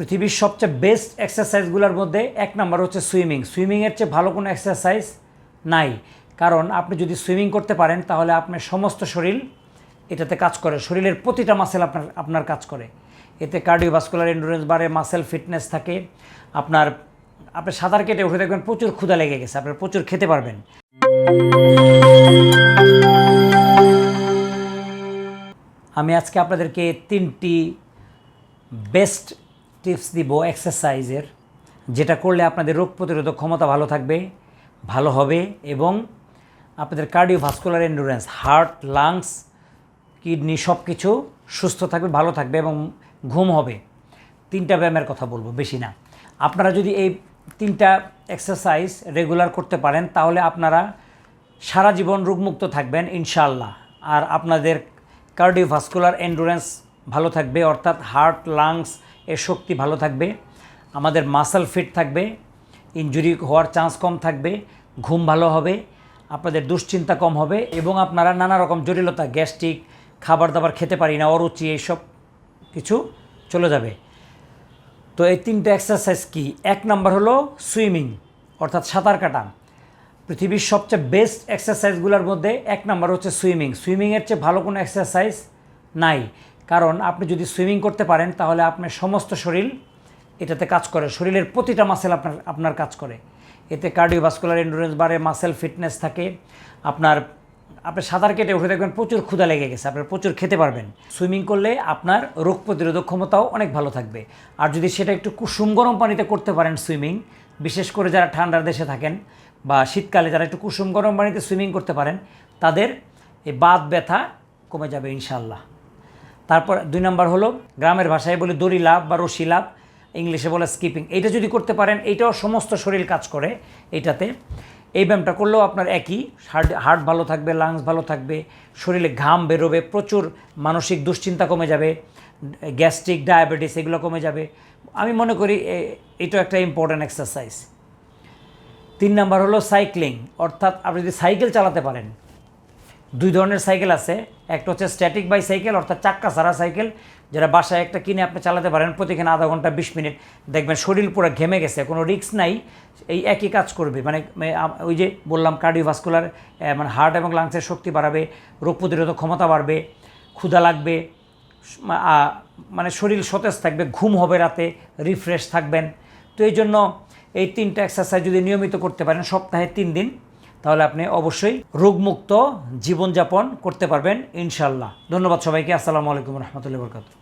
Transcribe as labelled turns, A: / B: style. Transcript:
A: পৃথিবীর সবচেয়ে বেস্ট এক্সারসাইজগুলোর মধ্যে এক নাম্বার হচ্ছে সুইমিং সুইমিংয়ের চেয়ে ভালো কোনো এক্সারসাইজ নাই। কারণ আপনি যদি সুইমিং করতে পারেন, তাহলে আপনার সমস্ত শরীর এটাতে কাজ করে। শরীরের প্রতিটা মাসেল আপনার আপনার কাজ করে। এতে কার্ডিওভাস্কুলার এন্ডুরেন্স বাড়ে মাসেল ফিটনেস থাকে। আপনার, আপনি সাঁতার কেটে উঠে দেখবেন প্রচুর ক্ষুধা লেগে গেছে। আপনার প্রচুর খেতে পারবেন। আমি আজকে আপনাদেরকে তিনটি বেস্ট টিপস দিব এক্সারসাইজের যেটা করলে আপনাদের রোগ প্রতিরোধক ক্ষমতা ভালো থাকবে, ভালো হবে এবং আপনাদের cardiovascular endurance heart lungs kidney সব কিছু সুস্থ থাকবে, ভালো থাকবে এবং ঘুম হবে। তিনটা ব্যায়ামের কথা বলব, বেশি না। আপনারা যদি এই তিনটা এক্সারসাইজ রেগুলার করতে পারেন, তাহলে আপনারা সারা জীবন রোগমুক্ত থাকবেন ইনশাল্লাহ আর আপনাদের কার্ডিওভাস্কুলার এন্ডুরেন্স ভালো থাকবে, অর্থাৎ হার্ট লাংস এর শক্তি ভালো থাকবে, আমাদের মাসল ফিট থাকবে ইনজুরি হওয়ার চান্স কম থাকবে, ঘুম ভালো হবে, আপনাদের দুশ্চিন্তা কম হবে এবং আপনারা নানা রকম জটিলতা গ্যাস্ট্রিক খাবার দাবার খেতে পারি না, অরুচি এইসব কিছু চলে যাবে। তো এই তিনটা এক্সারসাইজ কি? এক নাম্বার হলো সুইমিং অর্থাৎ সাঁতার কাটা। পৃথিবীর সবচেয়ে বেস্ট এক্সারসাইজগুলোর মধ্যে এক নাম্বার হচ্ছে সুইমিং সুইমিংয়ের চেয়ে ভালো কোনো এক্সারসাইজ নাই। কারণ আপনি যদি সুইমিং করতে পারেন, তাহলে আপনার সমস্ত শরীর এটাতে কাজ করে। শরীরের প্রতিটা মাসেল আপনার আপনার কাজ করে। এতে কার্ডিওভাস্কুলার এন্ডুরেন্স বাড়ে মাসেল ফিটনেস থাকে। আপনার, আপনি সাঁতার কেটে উঠে দেখবেন প্রচুর ক্ষুধা লেগে গেছে আপনার প্রচুর খেতে পারবেন। সুইমিং করলে আপনার রোগ প্রতিরোধক ক্ষমতাও অনেক ভালো থাকবে। আর যদি সেটা একটু কুসুম গরম পানিতে করতে পারেন সুইমিং, বিশেষ করে যারা ঠান্ডার দেশে থাকেন বা শীতকালে যারা একটু কুসুম গরম পানিতে সুইমিং করতে পারেন, তাদের এই বাত ব্যথা কমে যাবে ইনশাল্লাহ তারপর দুই নম্বর হলো গ্রামের ভাষায় বলে দড়ি লাভ বা রশি লাভ ইংলিশে বলে স্কিপিং এইটা যদি করতে পারেন, এইটাও সমস্ত শরীর কাজ করে এইটাতে। এই ব্যায়ামটা করলেও আপনার একই হার্ট হার্ট ভালো থাকবে লাংস ভালো থাকবে, শরীরে ঘাম বেরোবে, প্রচুর মানসিক দুশ্চিন্তা কমে যাবে, গ্যাস্ট্রিক, ডায়াবেটিস এগুলো কমে যাবে। আমি মনে করি এ- এটাও একটা ইম্পর্ট্যান্ট এক্সারসাইজ তিন নাম্বার হলো সাইক্লিং অর্থাৎ আপনি যদি সাইকেল চালাতে পারেন দুই ধরনের সাইকেল আছে। একটা হচ্ছে স্ট্যাটিক বাই সাইকেল অর্থাৎ চাক্কা ছাড়া সাইকেল, যেটা বাসায় একটা কিনে আপনি চালাতে পারেন প্রতিখানে আধা ঘণ্টা বিশ মিনিট। দেখবেন শরীর পুরো ঘেমে গেছে, কোনো রিস্ক নাই, এই একই কাজ করবে। মানে ওই যে বললাম কার্ডিওভাস্কুলার মানে হার্ট এবং লাংসের শক্তি বাড়াবে, রোগ প্রতিরোধক ক্ষমতা বাড়বে, ক্ষুধা লাগবে মানে শরীর সতেজ থাকবে, ঘুম হবে রাতে রিফ্রেশ থাকবেন। তো এই জন্য এই তিনটা এক্সারসাইজ যদি নিয়মিত করতে পারেন, সপ্তাহে তিন দিন। তাহলে আপনি অবশ্যই রোগমুক্ত জীবনযাপন করতে পারবেন ইনশাল্লাহ ধন্যবাদ সবাইকে। আসসালামু আলাইকুম রহমতুল্লাহ বরকাত